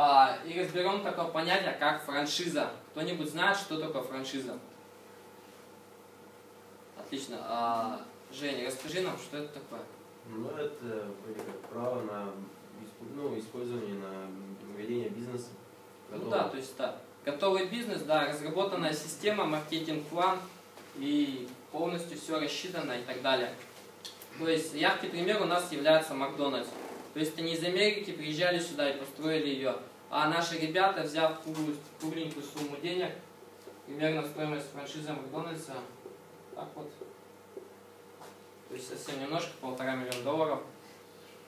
А, и разберем такое понятие, как франшиза. Кто-нибудь знает, что такое франшиза? Отлично. А, Женя, расскажи нам, что это такое? Ну, это как право на ну, использование на ведение бизнеса. Ну Готово. да, то есть да. Готовый бизнес, да, разработанная система, маркетинг-план и полностью все рассчитано и так далее. То есть яркий пример у нас является Макдональдс. То есть они из Америки приезжали сюда и построили ее. А наши ребята, взяв кругленькую сумму денег, примерно стоимость франшизы Макдональдса, так вот, то есть совсем немножко, полтора миллиона долларов.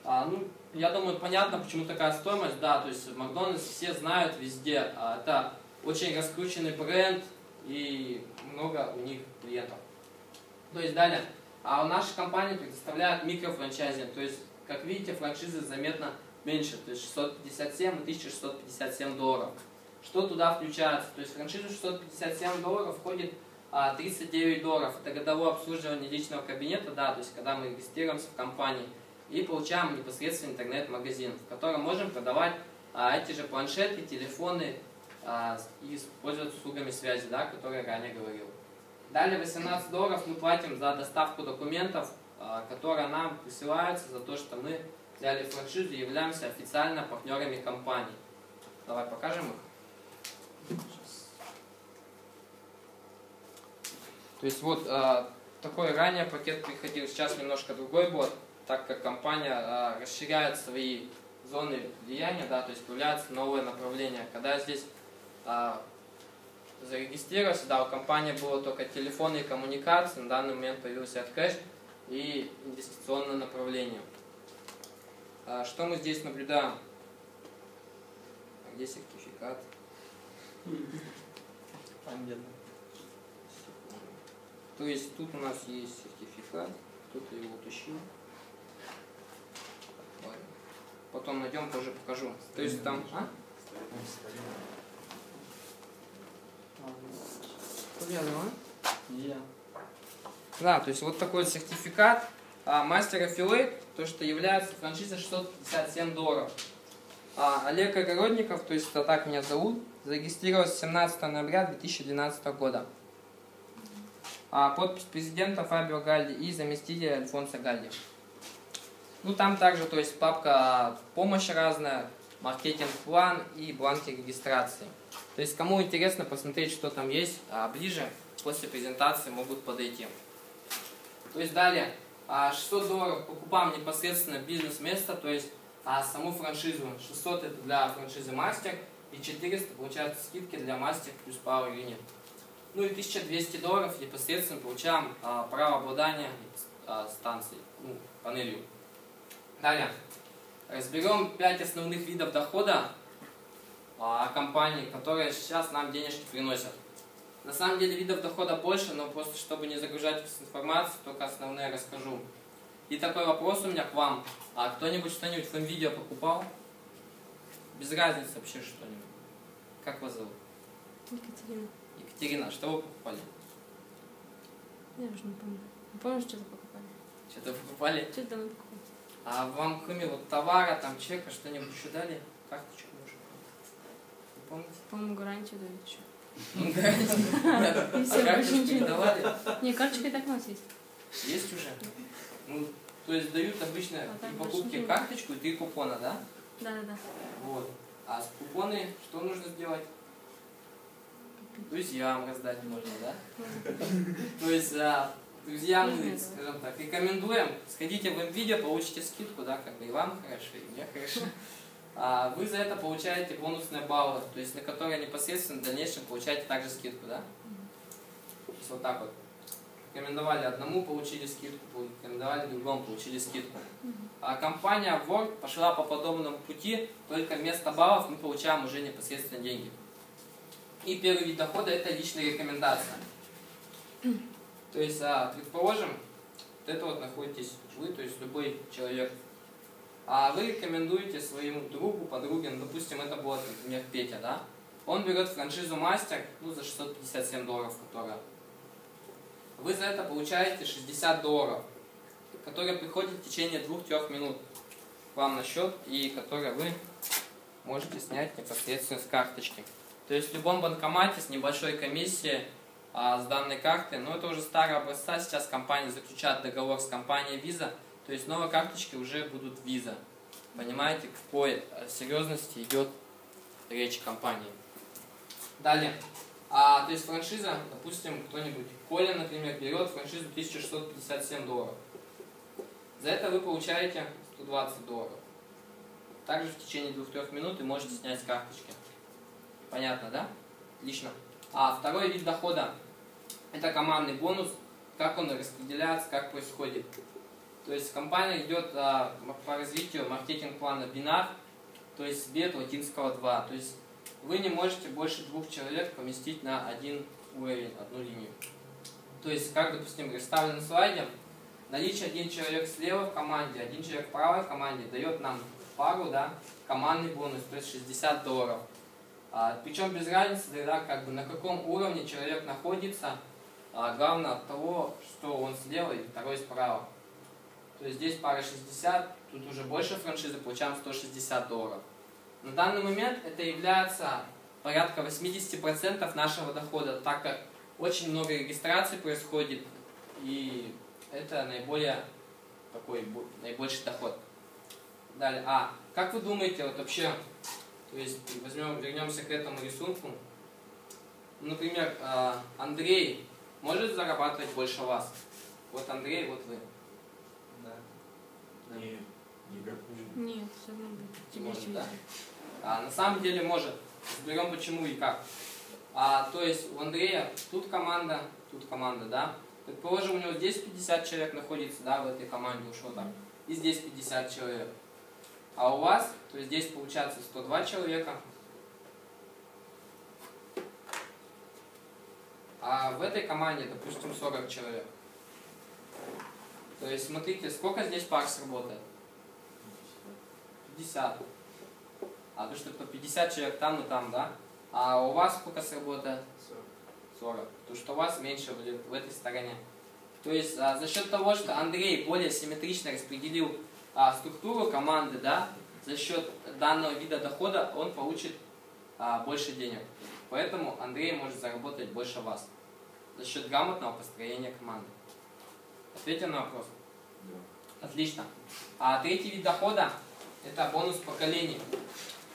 А, ну, я думаю, понятно, почему такая стоимость, да, то есть Макдональдс все знают везде, а, это очень раскрученный бренд и много у них клиентов. То есть далее, а у нашей компании предоставляют микрофранчайзинг, то есть, как видите, франшизы заметно меньше, то есть 657 и 1657 долларов. Что туда включается? То есть в франшизу 657 долларов входит а, 39 долларов. Это годовое обслуживание личного кабинета, да, то есть когда мы регистрируемся в компании и получаем непосредственно интернет-магазин, в котором можем продавать а, эти же планшеты, телефоны а, и пользоваться услугами связи, да, которые я ранее говорил. Далее 18 долларов мы платим за доставку документов, а, которые нам присылаются за то, что мы взяли франшизу и являемся официально партнерами компании. Давай покажем их. То есть вот а, такой ранее пакет приходил, сейчас немножко другой бот, так как компания а, расширяет свои зоны влияния, да, то есть появляется новое направление. Когда здесь а, зарегистрировался, да, у компании было только телефоны и коммуникации, на данный момент появился AdCash и инвестиционное направление. А, что мы здесь наблюдаем? А где сертификат? Там где-то. То есть тут у нас есть сертификат, кто-то его утащил. Потом найдем, позже покажу. То есть там... А? Повязано, Я. Да, то есть вот такой сертификат а, мастера Филейт, то, что является франшизой 657 долларов. А, Олег Огородников, то есть это так меня зовут, зарегистрировался 17 ноября 2012 года. А, подпись президента Фабио Галли и заместителя Альфонса Галли. Ну там также, то есть папка помощь разная, маркетинг-план и бланки регистрации. То есть кому интересно посмотреть, что там есть, а, ближе после презентации могут подойти. То есть далее, 600 долларов покупаем непосредственно бизнес-место, то есть а, саму франшизу. 600 это для франшизы мастер и 400 получается скидки для мастер плюс Power Unit. Ну и 1200 долларов непосредственно получаем а, право обладания а, станцией, ну, панелью. Далее, разберем 5 основных видов дохода а, компаний, которые сейчас нам денежки приносят. На самом деле видов дохода больше, но просто чтобы не загружать вас информацию, только основные расскажу. И такой вопрос у меня к вам. А кто-нибудь что-нибудь в видео покупал? Без разницы вообще что-нибудь. Как вас зовут? Екатерина. Екатерина, что вы покупали? Я уже не помню. Не помню, что-то покупали. Что-то покупали? Что-то мы покупали. А вам кроме вот товара, там чека, что-нибудь еще дали? Карточку может? Не помните? По-моему, гарантию дают еще. А карточку не давали? Не, карточка и так у нас есть. Есть уже? Ну, то есть дают обычно при покупке карточку и три купона, да? Да, да, да. Вот. А с купоны что нужно сделать? Друзьям раздать можно, да? То есть а, друзьям скажем так, рекомендуем, сходите в видео, получите скидку, да, как бы и вам хорошо, и мне хорошо. А вы за это получаете бонусные баллы, то есть на которые непосредственно в дальнейшем получаете также скидку, да? То есть вот так вот. Рекомендовали одному, получили скидку, рекомендовали другому, получили скидку. А компания Word пошла по подобному пути, только вместо баллов мы получаем уже непосредственно деньги. И первый вид дохода это личная рекомендация. То есть, а, предположим, вот это вот находитесь вы, то есть любой человек. А вы рекомендуете своему другу, подруге, ну, допустим, это будет, например, Петя, да? Он берет франшизу мастер, ну, за 657 долларов, которая. Вы за это получаете 60 долларов, которые приходят в течение 2-3 минут вам на счет, и которые вы можете снять непосредственно с карточки. То есть в любом банкомате с небольшой комиссией а, с данной карты, но это уже старый образца, сейчас компания заключает договор с компанией Visa, то есть новые карточки уже будут Visa. Понимаете, какой э, серьезности идет речь компании. Далее. А, то есть франшиза, допустим, кто-нибудь, Коля, например, берет франшизу 1657 долларов. За это вы получаете 120 долларов. Также в течение 2-3 минут вы можете снять карточки. Понятно, да? Отлично. А второй вид дохода – это командный бонус. Как он распределяется, как происходит. То есть компания идет а, по развитию маркетинг-плана бинар, то есть бед латинского 2. То есть вы не можете больше двух человек поместить на один уровень, одну линию. То есть, как, допустим, представлено на слайде, наличие один человек слева в команде, один человек в правой команде дает нам пару, да, командный бонус, то есть 60 долларов. А, причем без разницы, да, как бы на каком уровне человек находится, а, главное от того, что он слева и второй справа. То есть здесь пара 60, тут уже больше франшизы, получаем 160 долларов. На данный момент это является порядка 80% нашего дохода, так как очень много регистраций происходит, и это наиболее такой наибольший доход. Далее, а, как вы думаете, вот вообще, то есть возьмем, вернемся к этому рисунку. Например, а, Андрей может зарабатывать больше вас? Вот Андрей, вот вы. Да. Нет. Нет, все равно будет. Может, да? А, на самом деле может. Разберем почему и как. А, то есть у Андрея тут команда, тут команда, да? Предположим, у него здесь 50 человек находится, да, в этой команде ушло так. И здесь 50 человек. А у вас, то есть здесь получается 102 человека. А в этой команде, допустим, 40 человек. То есть смотрите, сколько здесь пар сработает? 50. А то, что по 50 человек там и там, да? А у вас сколько сработает? 40. То, что у вас меньше будет в этой стороне. То есть а, за счет того, что Андрей более симметрично распределил а, структуру команды, да, за счет данного вида дохода он получит а, больше денег. Поэтому Андрей может заработать больше вас. За счет грамотного построения команды. Ответил на вопрос? Да. Отлично. А третий вид дохода – это бонус поколений.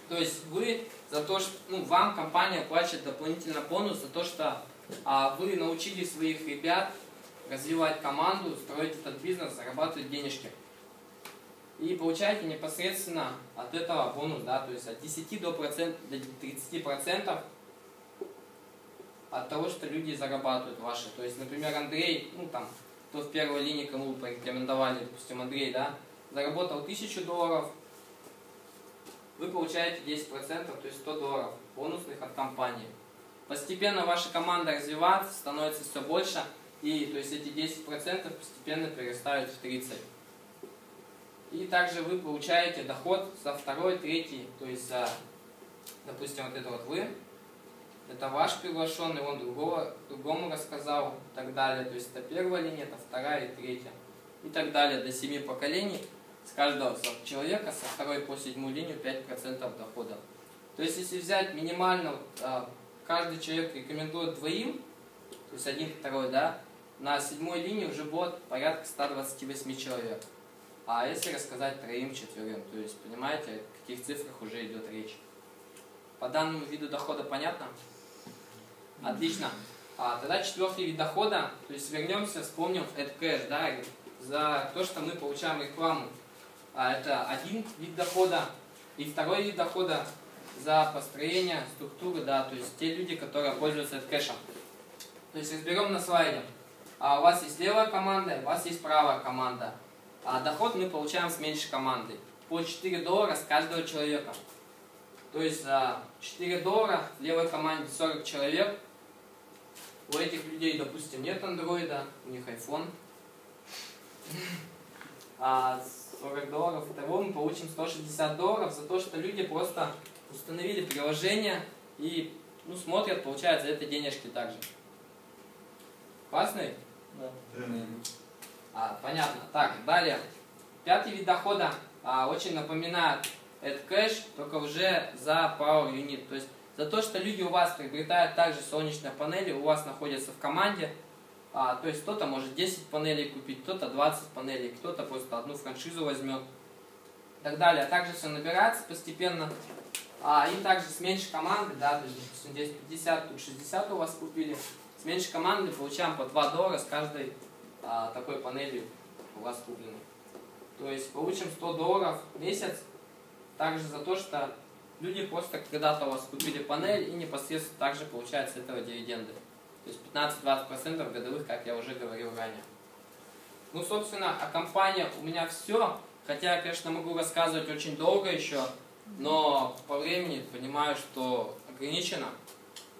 То есть вы за то, что ну, вам компания платит дополнительно бонус за то, что а, вы научили своих ребят развивать команду, строить этот бизнес, зарабатывать денежки. И получаете непосредственно от этого бонус, да, то есть от 10 до, процент, до 30 процентов от того, что люди зарабатывают ваши. То есть, например, Андрей, ну там, кто в первой линии, кому вы порекомендовали, допустим, Андрей, да, заработал 1000 долларов, вы получаете 10%, то есть 100 долларов бонусных от компании. Постепенно ваша команда развивается, становится все больше, и то есть эти 10% постепенно перерастают в 30%. И также вы получаете доход за второй, третий, то есть за, допустим, вот это вот вы, это ваш приглашенный, он другого, другому рассказал и так далее. То есть это первая линия, это вторая и третья. И так далее до семи поколений с каждого человека со второй по седьмую линию 5% дохода. То есть если взять минимально, а, каждый человек рекомендует двоим, то есть один, второй, да, на седьмой линии уже будет порядка 128 человек. А если рассказать троим, четверым, то есть понимаете, о каких цифрах уже идет речь. По данному виду дохода понятно? Отлично. А, тогда четвертый вид дохода, то есть вернемся, вспомним AdCash, да, за то, что мы получаем рекламу. А, это один вид дохода. И второй вид дохода за построение структуры, да, то есть те люди, которые пользуются AdCash. То есть разберем на слайде. А у вас есть левая команда, у вас есть правая команда. А доход мы получаем с меньшей командой. По 4 доллара с каждого человека. То есть за 4 доллара левой команде 40 человек. У этих людей, допустим, нет андроида, у них iPhone. А 40 долларов того мы получим 160 долларов за то, что люди просто установили приложение и ну, смотрят, получают за это денежки также. Классный? Да. А, понятно. Так, далее. Пятый вид дохода а, очень напоминает это кэш, только уже за Power Unit. То есть за то, что люди у вас приобретают также солнечные панели, у вас находятся в команде, а, то есть кто-то может 10 панелей купить, кто-то 20 панелей, кто-то просто одну франшизу возьмет и так далее. А также все набирается постепенно. А, и также с меньшей команды, да, то есть здесь 50, тут 60 у вас купили, с меньшей команды получаем по 2 доллара с каждой а, такой панелью у вас купленной. То есть получим 100 долларов в месяц, также за то, что люди просто когда-то у вас купили панель и непосредственно также получают с этого дивиденды. То есть 15-20% годовых, как я уже говорил ранее. Ну, собственно, о компании у меня все. Хотя я, конечно, могу рассказывать очень долго еще, но по времени понимаю, что ограничено.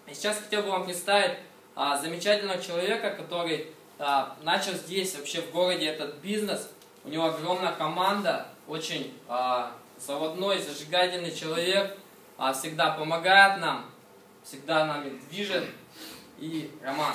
И сейчас хотел бы вам представить а, замечательного человека, который а, начал здесь, вообще в городе, этот бизнес. У него огромная команда, очень а, заводной, зажигательный человек, а, всегда помогает нам, всегда нами движет. И Роман.